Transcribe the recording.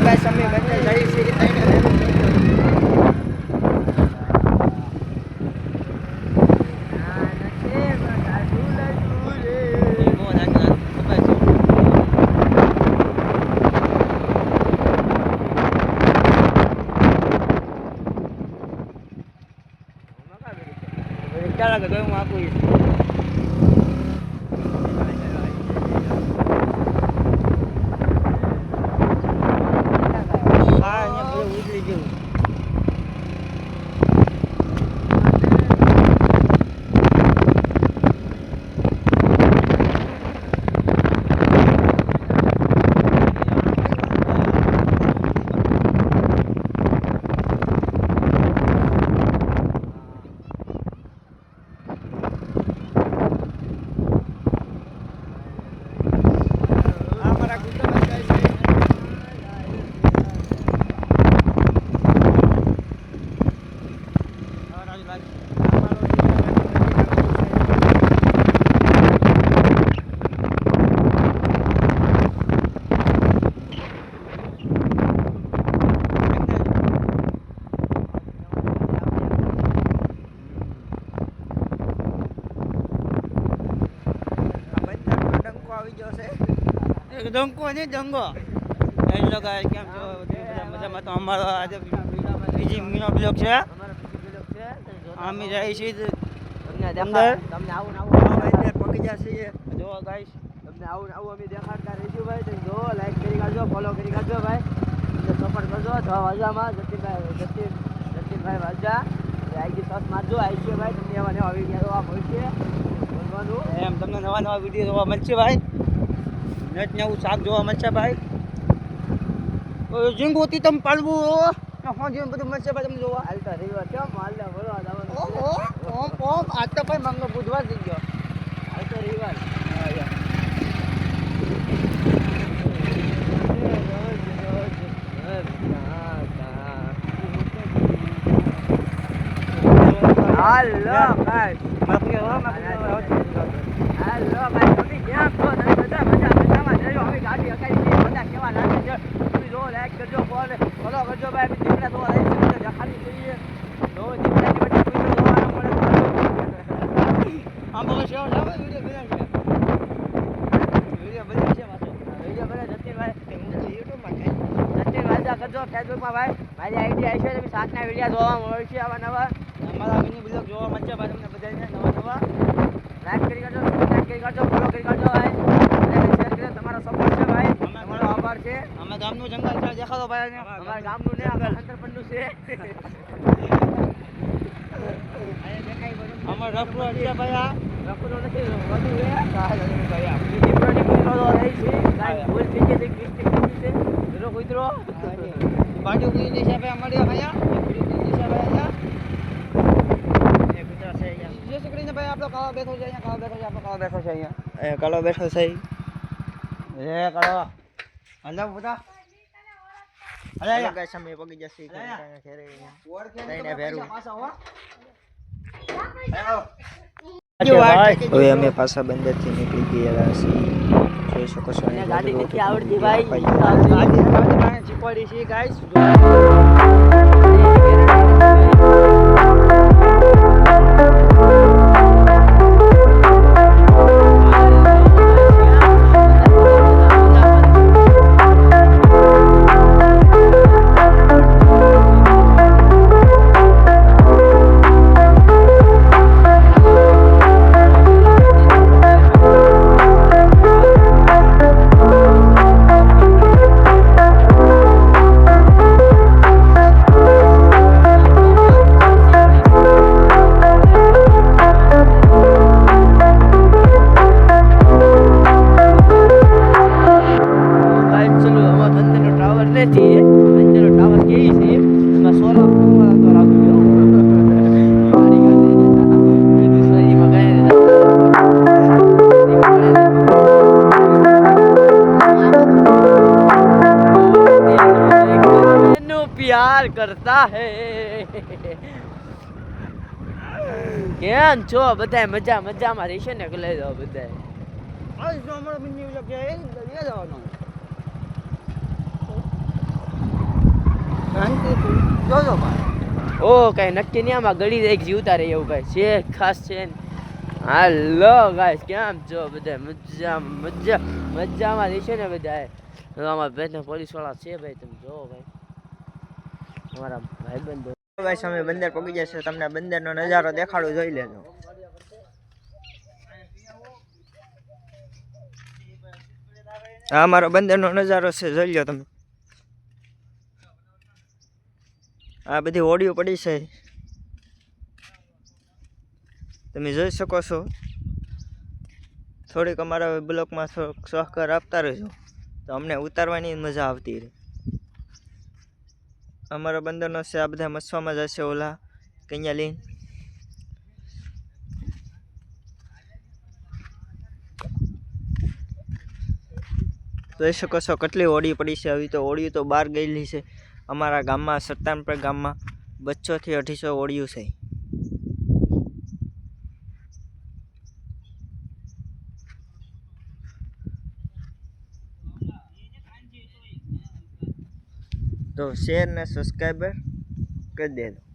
Guys અમે બંને જઈ છીએ. ક્યાં લાગે તો હું આપું ઈ. હા અહીંયા બધું ઉતરી ગયું આ મારા કૂતરા જાય છે ડંકો આવી ગયો છે એક ડંકો ને ડંગો. હેલો ગાઈસ કેમ છો? મજામાં. તો અમારો આજે બીજી મીનો બ્લોક છે. અમે જાય છીએ અંદર. તમને આવું આવું પકી જશે જો ગાઈસ તમને આવું આવું અમે દેખાડતા રહીશું ભાઈ. તમે જો લાઈક કરી કાઢજો ફોલો કરી કાઢજો ભાઈ. સપોર્ટ કરજો. છ વાજામાં જતીનભાઈ જતીન જતીનભાઈ વાજા. આઈજી સસ મારજો. આઈજી ભાઈ તમને એવા નવા વીડિયો જોવા મળશે. બોલવાનું. એમ તમને નવા નવા વીડિયો જોવા મળશે ભાઈ. નેટ નવું શાક જોવા મળશે ભાઈ. ઝીંગોતી તમે પાડવું હા. જેમ બધું મળશે ભાઈ તમને જોવા. હાલતા રવિવાર. કેમ હાલતા જવાનું? ઓહો ઓમ ઓમ. આજ તો ભાઈ મંગળ બુધવાર થઈ ગયો. હાલતો રવિવાર. હાલો ભાઈ. હાલો ભાઈ. તમે ક્યાં છો તમે બધા મજા મજામાં જજો હવે ગાડી હકાઈ છે બધા કેવા લાગે છે તમે જો લાઈક કરજો ફોલો ફોલો કરજો ભાઈ અમે દીકરા જોવા લઈ છે બધા દેખાડી જોઈએ જો દીકરા ની વચ્ચે કોઈ જોવાનો મળે આમ બગા શેર લાવો વીડિયો બનાવી વીડિયો બનાવી છે પાછો વીડિયો બને જતીનભાઈ યુટ્યુબમાં છે સચિન વાજા કરજો ફેસબુકમાં ભાઈ મારી આઈડી આવી છે તમે સાતના વિડીયા જોવા મળશે આવા નવા. અમારા મિની બ્લોગ જોવા મળશે ભાઈ તમને બધાને નવા નવા. લાઈક કરી કરજો સબસ્ક્રાઈબ કરી કરજો ફોલો કરી કરજો ભાઈ. શેર કરી તમારો સપોર્ટ છે ભાઈ. તમારો આભાર છે. અમે ગામનું જંગલ છે દેખાડો ભાઈ અમારા ગામનું ને આગળ અંતરપંડનું છે. અમાર રફરો છે ભાઈ આ. રફરો નથી વધુ છે. ભાઈ આ કૂતરો તો રહી છે. ભૂલ થઈ ગઈ છે કૂતરો બાજુ દિશા ભાઈ અમારી અહીંયા બીજું ભાઈ અહીંયા. એ કૂતરો છે અહીંયા. જે શ્રી ભાઈ આપણો કાળો બેઠો છે અહીંયા કાળો બેઠો છે આપણો કાળો બેઠો છે અહીંયા. એ કાળો બેઠો છે. એ કાળો. હલો બધા. અરે હેલો. ગાઈસ અમે પગી જશે. ઘરે લઈને ભેરું. હવે અમે પાછા બંદરથી નીકળી ગયા છીએ. જોઈ શકો છો ગાડી નથી આવડતી ભાઈ? અપાઈ ચીપડી છે ગાઈસ પ્યાર કરતા હે. કેમ છો? બધા મજા મજામાં રહેશે ને? દો બધા આ જો અમારો મિની બ્લોગ છે એ લઈ જવાનો શાંતિથી જોજો ભાઈ ઓ, કઈ નક્કી નહીં, આમાં ગળી જાય જીવતા રહીએ એવું ભાઈ છે ખાસ છે ને. હાલો ગાઈસ કેમ છો બધા? મજા મજા, મજામાં રહેશે ને બધા આમાં બે પોલીસવાળા છે ભાઈ, તમે જોવો ભાઈ. અમારા ભાઈબંધો. ગાઈસ અમે બંદર પગી જશે તમને બંદરનો નજારો દેખાડું જોઈ લેજો. આ અમારો બંદરનો નજારો છે, જોઈ લો તમે. આ બધી હોડીઓ પડી છે. તમે જોઈ શકો છો. થોડીક અમારા બ્લોકમાં થોડોક સહકાર આપતા રહેજો. તો અમને ઉતારવાની મજા આવતી રહે. અમારા બંદરનો છે, આ બધા મસવામાં જશે ઓલા કૈયા લઈને જોઈ શકો છો કેટલી ઓડી પડી છે. હવે તો ઓડિયું તો બહાર ગયેલી છે. અમારા ગામમાં સત્તાનપર ગામમાં બચ્ચોથી અઢીસો ઓડિયું છે. તો શેર ને સબસ્ક્રાઈબર કરી દેજો.